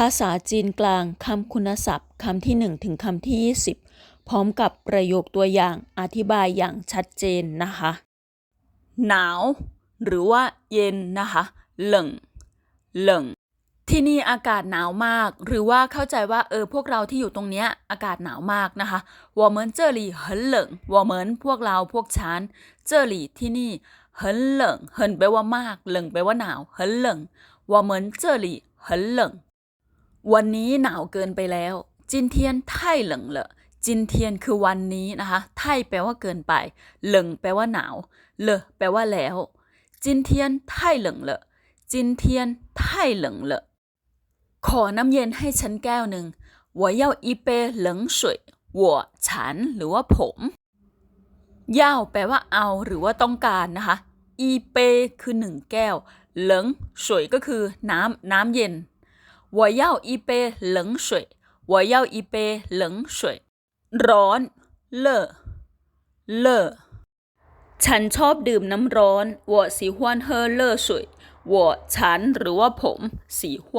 ภาษาจีนกลางคำคุณศัพท์คำที่ 1 ถึงคำที่ 20 พร้อมกับประโยคตัวอย่างอธิบายอย่างชัดเจนนะคะ หนาว หรือว่าเย็นนะคะเหลิงเหลิงที่นี่อากาศหนาวมาก หรือว่าเข้าใจว่าเออพวกเราที่อยู่ตรงเนี้ยอากาศหนาวมากนะคะวอเหมือนเจอหลี่เหินหลงวอเหมือนพวกเราพวกฉันเจอหลี่ที่นี่เหินหลงเหินแปลว่ามากเหลิงแปลว่าหนาวเหินเหลิงวอเหมือนเจอหลี่เหินหลง วันนี้หนาวเกินไปแล้วจินเทียนไท่เหลิงเลยจินเทียนคือวันนี้นะคะไท่แปลว่าเกินไปเหลิงแปลว่าหนาวเลอแปลว่าแล้วจินเทียนไท่เหลิงเลยจินเทียนไท่เหลิงเลยขอน้ำเย็นให้ฉันแก้วหนึ่ง我要一杯冷水我ฉันหรือว่าผมย่าวแปลว่าเอาหรือว่าต้องการนะคะอีเปคือหนึ่งแก้วเหลิงสวยก็คือน้ำน้ำเย็น 我要一杯冷水我要一杯冷水ร้อนเลอเลอฉันชอบดื่มน้ำร้อน我喜欢喝热水我ฉันหรือว่าผม喜欢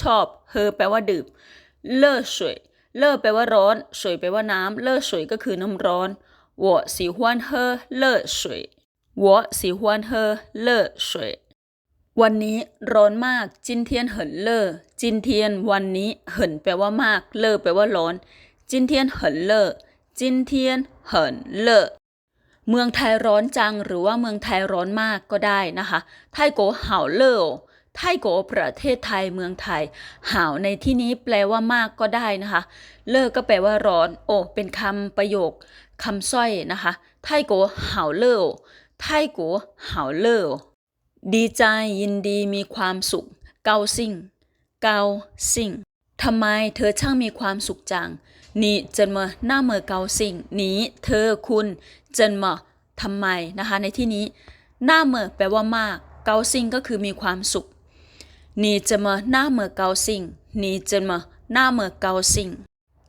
ชอบเฮอแปลว่าดื่มเลอสวยเลอแปลว่าร้อนสวยแปลว่าน้ำเลอสวยก็คือน้ำร้อน我喜欢喝热水我喜欢喝热水 วันนี้ร้อนมาก จินเทียนเหินเลอจินเทียนวันนี้เหินแปลว่ามาก เล่อแปลว่าร้อน จินเทียนเหินเลอจินเทียนเหินเลอเมืองไทยร้อนจังหรือว่าเมืองไทยร้อนมากก็ได้นะคะ ไทโกเห่าเล่อไทโกประเทศไทยเมืองไทยหาวในที่นี้แปลว่ามากก็ได้นะคะ เลิกก็แปลว่าร้อน โอ้ เป็นคำประโยคคำสร้อยนะคะ ไทโกหาวเลิกไทโกหาวเลิก ดีใจยินดีมีความสุข เกาซิงเกาซิงทำไมเธอช่างมีความสุขจัง นี่เจนมาหน้าเมอเกาซิงนี้เธอคุณเจนมาทำไมนะคะ ในที่นี้ หน้าเมอแปลว่ามาก เกาซิงก็คือมีความสุข นี่เจนมาหน้าเมอเกาซิงนี่เจนมาหน้าเมอเกาซิง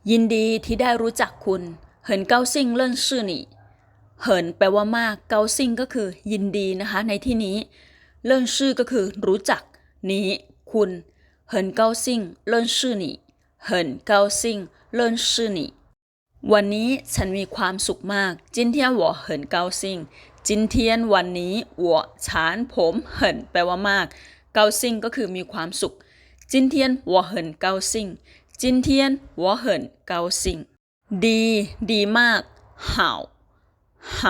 ยินดีที่ได้รู้จักคุณ เหินเกาซิงเลิ่นชื่อนี่เหินแปลว่ามาก เกาซิงก็คือยินดีนะคะ ในที่นี้ เล่นชื่อก็คือ รู้จัก นี้ คุณเหินเกาซิ่งเล่นชื่อนี่เหินเกาซิ่งเล่นชื่อนี่วันนี้ฉันมีความสุขมาก今天我很高兴今天วันนี้我ฉันผมเหินแปลว่ามากเกาซิงก็คือมีความสุขจินเทียน我很高兴จินเทียน我很高兴ดี ดีมาก好好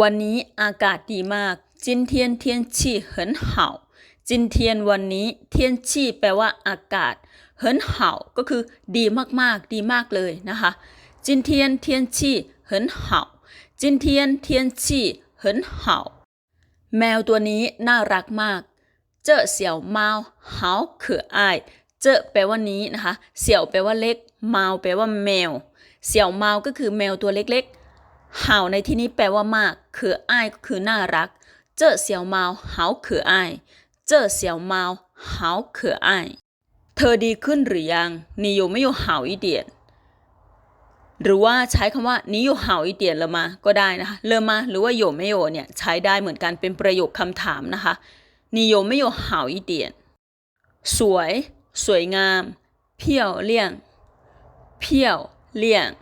วันนี้อากาศดีมาก 今天天气很好今天วันนี้天气แปลว่าอากาศ很好ก็คือดีมากๆ ดีมากเลยนะคะ今天天气很好今天天气很好แมวตัวนี้น่ารักมาก เจ้าเสี่ยวเมาเฮาเขื่ออายเจ้าแปลว่านี้นะคะ เสี่ยวแปลว่าเล็ก เมาแปลว่าแมว เสี่ยวเมาก็คือแมวตัวเล็กๆเห่าในที่นี้แปลว่ามาก เขื่ออายก็คือน่ารัก 这小猫好可爱这小猫好可爱เธอดีขึ้นหรือยัง你有没有好一点หรือว่าใช้คำว่านี้อยู่เห่าอีเตียนเลมาก็ได้นะคะเลมาหรือว่าโยไม่โยเนี่ยใช้ได้เหมือนกันเป็นประโยคคำถามนะคะ你有没有好一点สวยสวยงาม漂亮漂亮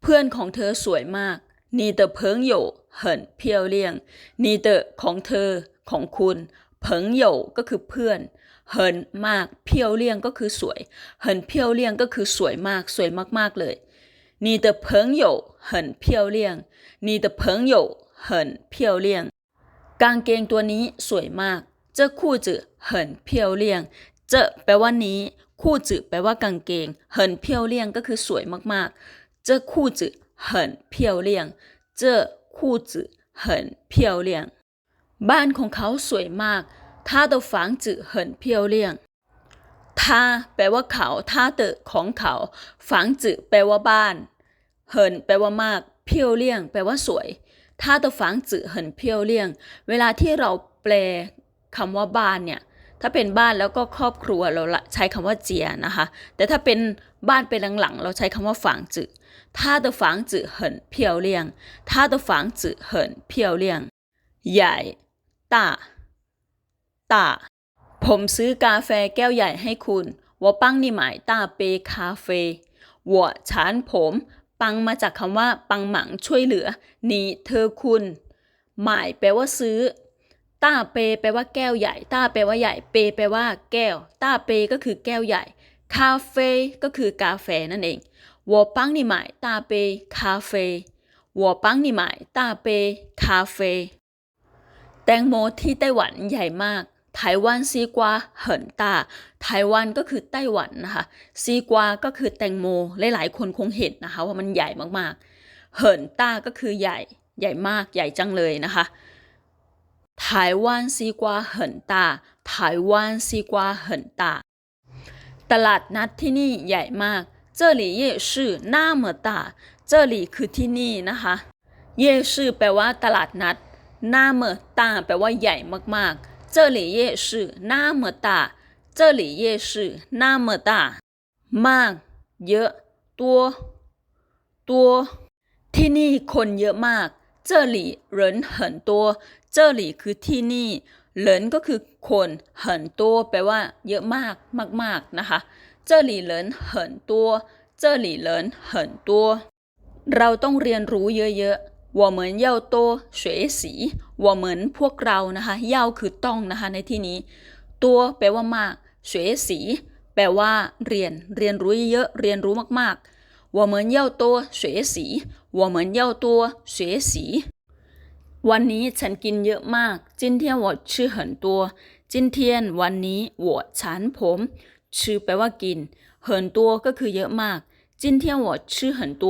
เพื่อนของเธอสวยมาก 你的朋友很漂亮你的ของเธอของคุณ朋友ก็คือเพื่อน很มาก漂亮ก็คือสวย很漂亮ก็คือสวยมากสวยมากๆเลย你的朋友很漂亮你的朋友很漂亮กางเกงตัวนี้สวยมาก这裤子很漂亮这แปลว่านี้ คู่จืแปลว่ากางเกง很漂亮ก็คือสวยมากๆ这裤子很漂亮 เจ้อคู่จือ很漂亮บ้านของเขาสวยมาก他的房子很漂亮ท่าแปลว่าเขาท่าเตอของเขาฝังจือแปลว่าบ้าน เหินแปลว่ามาก เพียวเลี่ยง แปลว่าสวยท่าเตาฝังจือเหินเพียวเลี่ยง เวลาที่เราแปลคำว่าบ้านเนี่ยถ้าเป็นบ้านแล้วก็ครอบครัวเราใช้คำว่าเจียนะคะ แต่ถ้าเป็นบ้านเป็นหลังๆ เราใช้คำว่าฝังจือ 他的房子很漂亮他的房子很漂亮ใหญ่ตาตาผ ผมซื้อกาแฟแก้วใหญ่ให้คุณ我帮你买大杯咖啡我ฉันผม ปังมาจากคำว่า ปังหมังช่วยเหลือ นี่เธอคุณ หมายแปลว่าซื้อ ต้าเปแปลว่าแก้วใหญ่ ต้าแปลว่าใหญ่ เปแปลว่าแก้ว ต้าเปก็คือแก้วใหญ่ คาเฟ่ก็คือกาแฟนั่นเอง 我帮你买大杯咖啡我帮你买大杯咖啡แตงโมที่ไต้หวันใหญ่มาก ไต้หวันซีกวาเหินตา ไต้หวันก็คือไต้หวันนะคะ ซีกวาก็คือแตงโม หลายๆ คนคงเห็นนะคะ ว่ามันใหญ่มากๆ เหินตาก็คือใหญ่ ใหญ่มาก ใหญ่จังเลยนะคะ ไต้หวันซีกวาเหินตา ไต้หวันซีกวาเหินตา ตลาดนัดที่นี่ใหญ่มาก 这里夜市那么大这里คือที่นี่นะคะเย่ชื่อแปลว่าตลาดนัด那么大แปลว่าใหญ่มากๆ这里夜市那么大这里夜市那么大มาก เยอะ ตัว ตัว ที่นี่คนเยอะมาก这里人很多这里คือที่นี่เหรินก็คือคน很多แปลว่า เยอะมาก มาก ๆ นะคะ 这里人很多这里人很多เราต้องเรียนรู้เยอะๆ我们要多学习我们พวกเรานะคะ要คือต้องนะคะในที่นี้ ตัวแปลว่ามาก学习แปลว่า เรียน เรียนรู้เยอะๆเรียนรู้มากๆ我们要多学习我们要多学习วันนี้ฉันกินเยอะมาก今天我吃很多今天วันนี้我ฉันผม ชื่อแปลว่ากิน很多ก็คือเยอะมาก今天我吃很多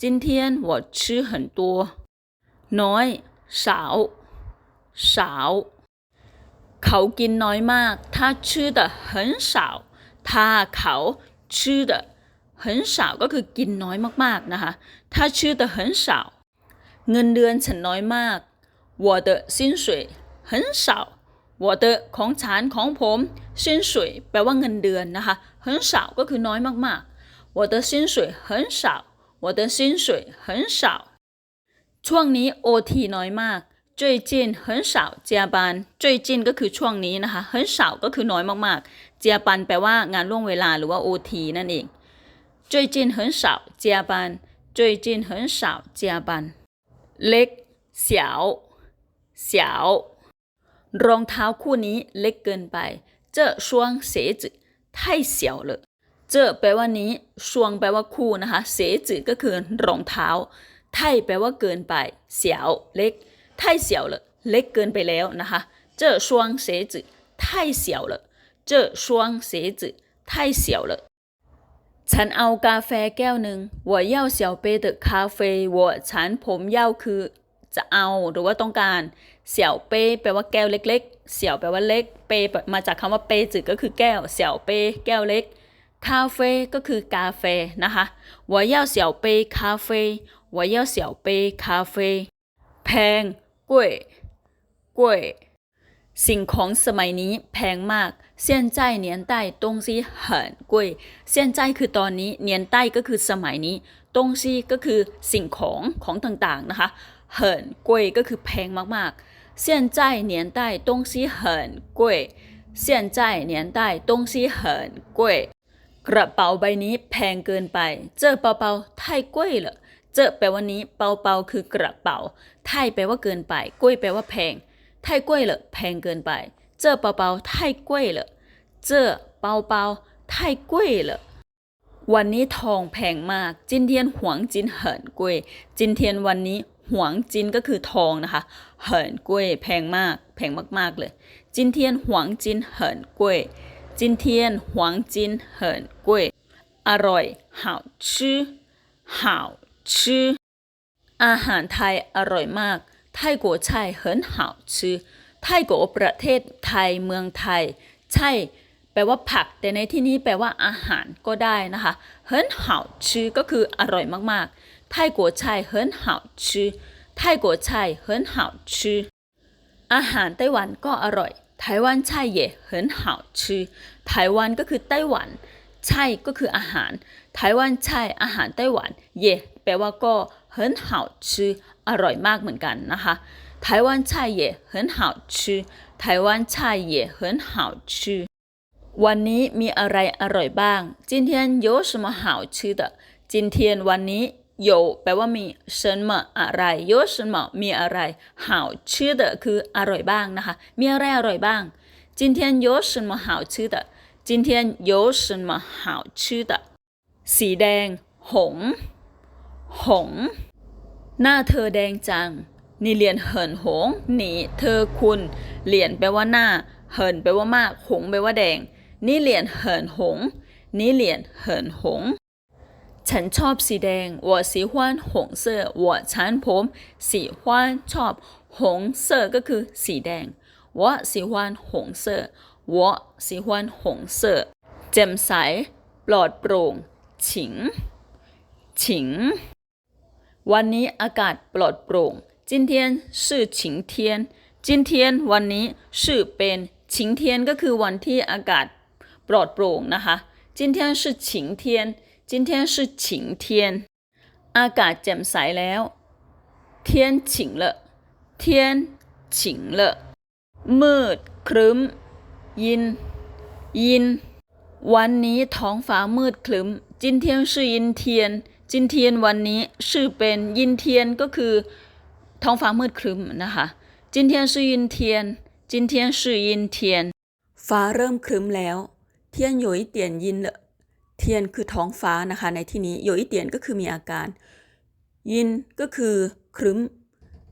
今天我吃很多น้อย少少เขากินน้อยมาก他吃的很少他เขา吃的很少ก็คือกินน้อยมากๆนะคะ他吃的很少เงินเดือนฉันน้อยมาก我的薪水很少 วอเตอร์ของฉันของผมสิ้นสวยแปลว่าเงินเดือนนะคะหันสาวก็คือน้อยมากๆวอเตอร์สิ้นสวยหันสาววอเตอร์สิ้นสวยหันสาวช่วงนี้โอทีน้อยมากจุยจินหันสาวเจียบันจุยจินก็คือช่วงนี้นะคะหันสาวก็คือน้อยมากๆ เจียบันแปลว่างานล่วงเวลาหรือว่าโอทีนั่นเองจุยจินหันสาวเจียบันจุยจินหันสาวเจียบันเล็กเสียวเสียว รองเท้าคู่นี้เล็กเกินไป这双鞋子太小了เจอแปลว่านี้ชวงแปลว่าคู่นะคะเสจืก็คือรองเท้า ไทแปลว่าเกินไป เสียวเล็กไทเสียวเลยเล็กเกินไปแล้วนะคะ这双鞋子太小了这双鞋子太小了ฉันเอากาแฟแก้วหนึ่ง我要小杯的咖啡我ฉันผมเย่าคือ จะเอาหรือว่าต้องการเสี่ยวเป้แปลว่าแก้วเล็กๆ เสี่ยวแปลว่าเล็ก เป้มาจากคำว่าเป้จืดก็คือแก้ว เสี่ยวเป้แก้วเล็ก คาเฟ่ก็คือกาแฟนะคะ我要小杯咖啡我要小杯咖啡แพงกล้วยกล้วยสิ่งของสมัยนี้แพงมาก现在年代东西很贵现在คือตอนนี้年代ก็คือสมัยนี้东西ก็คือสิ่งของของต่างๆนะคะ 很贵ก็คือแพงมากๆ现在年代东西很贵现在年代东西很贵กระเป๋าใบนี้แพงเกินไปเจอเปาๆ太贵了เจอแปลว่านี้เปาๆคือกระเป๋าไทยแปลว่าเกินไปกล้วยแปลว่าแพงไทยกล้วยเหรอแพงเกินไปเจอเปาๆไทยกล้วยเหรอเจอเปาๆไทยกล้วยเหรอวันนี้ทองแพงมากจินเทียนหวงจินเหินกล้วยจินเทียนวันนี้ หวงจินก็คือทองนะคะ เหินกล้วยแพงมาก แพงมากๆเลย จินเทียนหวงจินเหินกล้วย จินเทียนหวงจินเหินกล้วย อร่อย好吃好吃食物อหาวชื่อหารไทยอร่อยมาก ไทยกัวใช่ประเทศไทยเมืองไทย ใช่ แปลว่าผัก แต่ในที่นี้แปลว่าอาหารก็ได้นะคะ เหินหาวชื่อก็คืออร่อยมากๆ ไทยกัวไช่很好吃ไทยกัวไช่很好吃อาหารไต้หวันก็อร่อยไต้หวัน菜也很好吃ไต้หวันก็คือไต้หวันใช่ก็คืออาหารไต้หวันใช่อาหารไต้หวันเย่แปลว่าก็很好吃อร่อยมากเหมือนกันนะคะ台湾菜也很好吃 台湾菜也很好吃วันนี้มีอะไรอร่อยบ้าง今天有什么好吃的今天วันนี้ 有แปลว่ามี什么อะไร有什么มีอะไร好吃的คืออร่อยบ้างนะคะ มีอะไรอร่อยบ้าง今天有什么好吃的今天有什么好吃的สีแดง หง หง หน้าเธอแดงจัง นี่เหรียญเหินหงหนีเธอคุณ เหรียญแปลว่าหน้า เหินแปลว่ามาก หงแปลว่าแดง นี่เหรียญเหินหง นี่เหรียญเหินหง ฉันชอบสีแดง我喜欢红色我ฉันผม喜欢ชอบหง色ก็คือสีแดง我喜欢红色我喜欢红色แจ่มใส ปลอดโปร่ง ฉิง ฉิง วันนี้อากาศปลอดโปร่ง今天是晴天今天วันนี้是เป็น晴天ก็คือวันที่อากาศปลอดโปร่งนะคะ今天是晴天 今天是晴天อากาศแจ่มใสแล้ว天晴了天晴了มืดครึ้ม ยิน ยิน วันนี้ท้องฟ้ามืดครึ้ม今天是阴天今天วันนี้是เป็นยินเทียนก็คือ ท้องฟ้ามืดครึ้มนะคะ今天是阴天今天是阴天ฟ้าเริ่มครึ้มแล้ว เทียน有一点阴了เ เทียนคือท้องฟ้านะคะในที่นี้โยอีเตียนก็คือมีอาการ ยินก็คือครึ้ม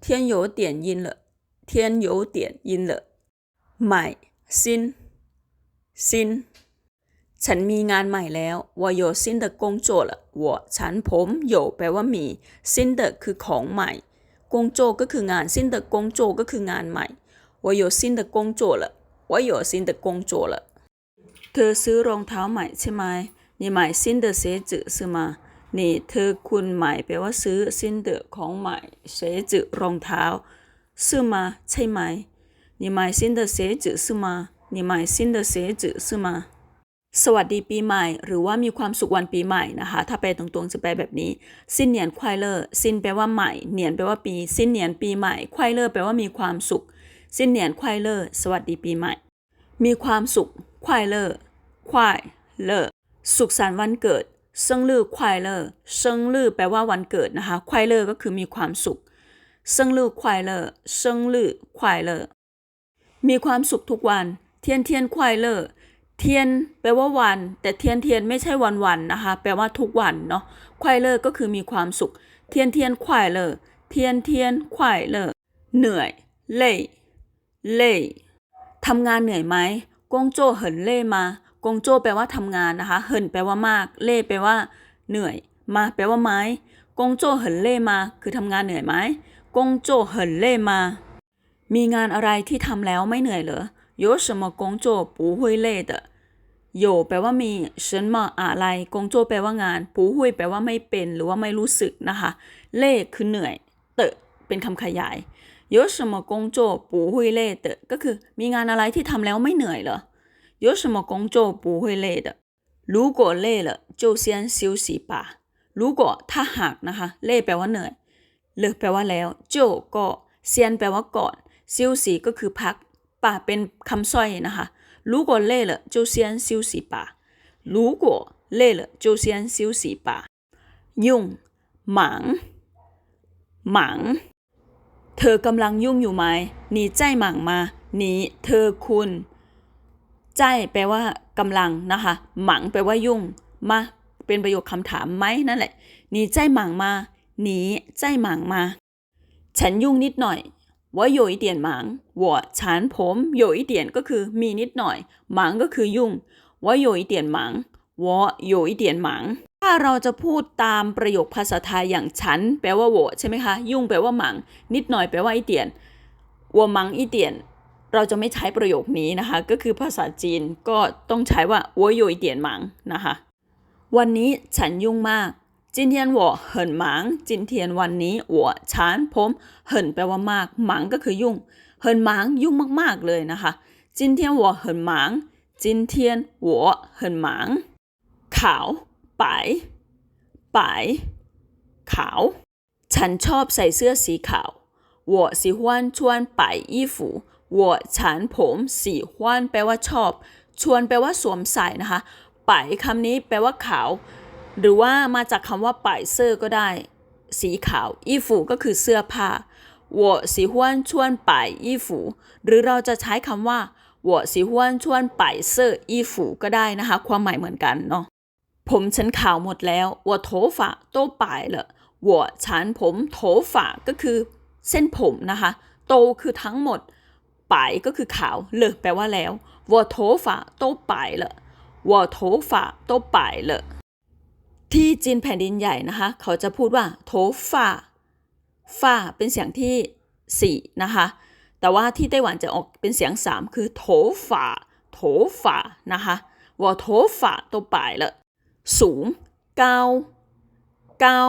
เทียนโยเตียนยินเหรอเทียนโยเตียนยินเหรอใหม่ซินซินฉันมีงานใหม่แล้วว่าโยสิ้นเดกงโจละวัฉันผมโยแปลว่ามีสิ้นเดคือของใหม่กงโจก็คืองานสิ้นเดกงโจก็คืองานใหม่ว่าโยสิ้นเดกงโจละว่าโยสิ้นเดกงโจละเธอซื้อรองเท้าใหม่ใช่ไหม 你买新的鞋子是吗นี่เธอคุณใหม่แปลว่าซื้อ新的ของใหม่鞋子รองเท้า是吗ใช่ไหม你买新的鞋子是吗你买新的鞋子是吗สวัสดีปีใหม่ หรือว่ามีความสุขวันปีใหม่นะคะ ถ้าแปลตรงๆจะแปลแบบนี้ สิ้นเนียนควายเลอร์สิ้นแปลว่าใหม่ เนียนแปลว่าปี สิ้นเนียนปีใหม่ ควายเลอร์แปลว่ามีความสุข สิ้นเนียนควายเลอร์สวัสดีปีใหม่ มีความสุข ควายเลอร์ควายเลอร์ สุขสันต์วันเกิดเซิงลือควายเลอร์เซิงลือแปลว่าวันเกิดนะคะควายเลอร์ก็คือมีความสุขเซิงลือควายเลอร์เซิงลือควายเลอร์มีความสุขทุกวัน เทียนเทียนควายเลอร์เทียนแปลว่าวัน แต่เทียนเทียนไม่ใช่วันวันนะคะ แปลว่าทุกวันเนาะควายเลอร์ก็คือมีความสุข เทียนเทียนควายเลอร์เทียนเทียนควายเลอร์เหนื่อย เล่เล่ทำงานเหนื่อยไหมกงโจเหินเล่มา กงโจแปลว่าทำงานนะคะเหินแปลว่ามาก เล่แปลว่า เหนื่อย มาแปลว่าไม้กงโจเหินเล่มา คือทำงานเหนื่อยไหมกงโจเหินเล่มา มีงานอะไรที่ทำแล้วไม่เหนื่อยเหรอ有什么工作不会累的有แปลว่ามี什么อะไรกงโจแปลว่างาน不会แปลว่าไม่เป็น หรือว่าไม่รู้สึกนะคะเล่คือเหนื่อย เตะเป็นคำขยาย有什么工作不会累的ก็คือมีงานอะไรที่ทำแล้วไม่เหนื่อยเหรอ 有什么工作不会累的如果累了就先休息吧如果ถ้าหากนะคะเล่แปลว่าเหนื่อยเลิกแปลว่าแล้วโจก็เซียนแปลว่าก่อน休息ก็คือพักป่าเป็นคำสร้อยนะคะ如果累了就先休息吧如果累了就先休息吧ยุ่งหมังหมัง เธอกำลังยุ่งอยู่ไหมหนีใจหมั่งมาหนีเธอคุณ ใจแปลว่ากำลังนะคะ หมังแปลว่ายุ่ง มา เป็นประโยคคำถามไหมนั่นแหละ หนีใจหมังมา หนีใจหมังมา ฉันยุ่งนิดหน่อยว่าโยอีเตียนหมังวอฉันผมโยอีเตียนก็คือมีนิดหน่อย หมังก็คือยุ่งว่าโยอีเตียนหมังวอโยอีเตียนหมัง ถ้าเราจะพูดตามประโยคภาษาไทยอย่างฉัน แปลว่าโวใช่ไหมคะ ยุ่งแปลว่าหมัง นิดหน่อยแปลว่าอีเตียนวัวหมังอีเตียน ราจะไม่ใช้ประโยคนี้นะคะ ก็คือภาษาจีนก็ต้องใช้ว่า我有一点忙นะคะ วันนี้ฉันยุ่งมาก今天我很忙今天วันนี้我ฉันผม很แปลว่ามากหมังก็คือยุ่ง很忙ยุ่งมากๆเลยนะคะ今天我很忙今天我很忙ขาวปายปายขาว ฉันชอบใส่เสื้อสีขาว我喜欢穿白衣服 วัฉันผมสีหวานแปลว่าชอบ ชวนแปลว่าสวมใส่นะคะไปคำนี้แปลว่าขาว หรือว่ามาจากคำว่าไปเสื้อก็ได้ สีขาวอีฝูก็คือเสื้อผ้าวัวสีหวานชวนไปอีฝูหรือเราจะใช้คำว่าว่สีหวานชวนไปเซอร์อีฝูก็ได้นะคะ ความหมายเหมือนกันเนาะผมฉันขาวหมดแล้ววัวโถฝาโตปเลยวัวฉันผมโถฝาก็คือเส้นผมนะคะ โตคือทั้งหมด ปายก็คือขาวเลอแปลว่าแล้ว我头发都白了我头发都白了ที่จีนแผ่นดินใหญ่นะคะ เขาจะพูดว่าโถฝ่าฝ่าเป็นเสียงที่สี่นะคะ แต่ว่าที่ไต้หวันจะออกเป็นเสียงสามคือโถฝ่าโถฝ่านะคะว่าโถฝ่าตัวปลายละสูงเกาเกา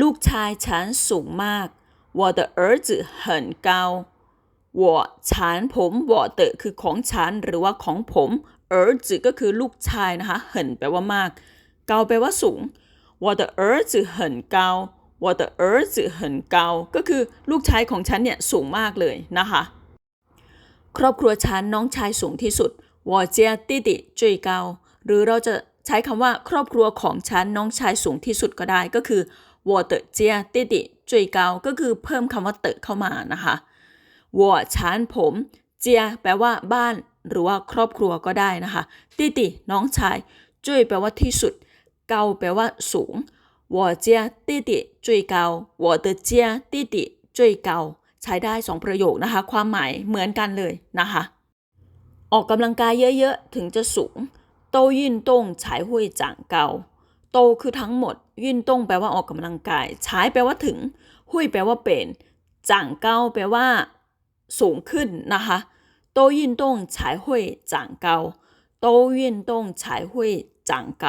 ลูกชายฉันสูงมาก我的儿子很高 วอฉานผมวอเตอคือของฉันหรือว่าของผมเอ๋อจือก็คือลูกชายนะคะเหินแปลว่ามาก เกาแปลว่าสูงวอเตอเอ๋อจือเหินเกาวอเตอเอ๋อจือเหินเกาก็คือลูกชายของฉันเนี่ยสูงมากเลยนะคะ ครอบครัวฉันน้องชายสูงที่สุดวอเจียติติจุยเกาหรือเราจะใช้คำว่าครอบครัวของฉันน้องชายสูงที่สุดก็ได้ก็คือวอเตอเจียติติจุยเกาก็คือเพิ่มคำว่าเตอเข้ามานะคะ วัวชานผม เจียแปลว่าบ้าน หรือว่าครอบครัวก็ได้นะคะติติน้องชาย จุ้ยแปลว่าที่สุด เกาแปลว่าสูงวัวเจียติติจุ้ยเกาวัวเจียติติจุ้ยเกาใช้ได้สองประโยคนะคะ ความหมายเหมือนกันเลยนะคะ ออกกำลังกายเยอะๆ ถึงจะสูง โตยินต้งใช้หุยจางเกาโตคือทั้งหมด ยินต้งแปลว่าออกกำลังกายใช้แปลว่าถึง หุยแปลว่าเป็นจางเกาแปลว่า สูงขึ้นนะคะโตยินตง才会长高โตยินตง才会长高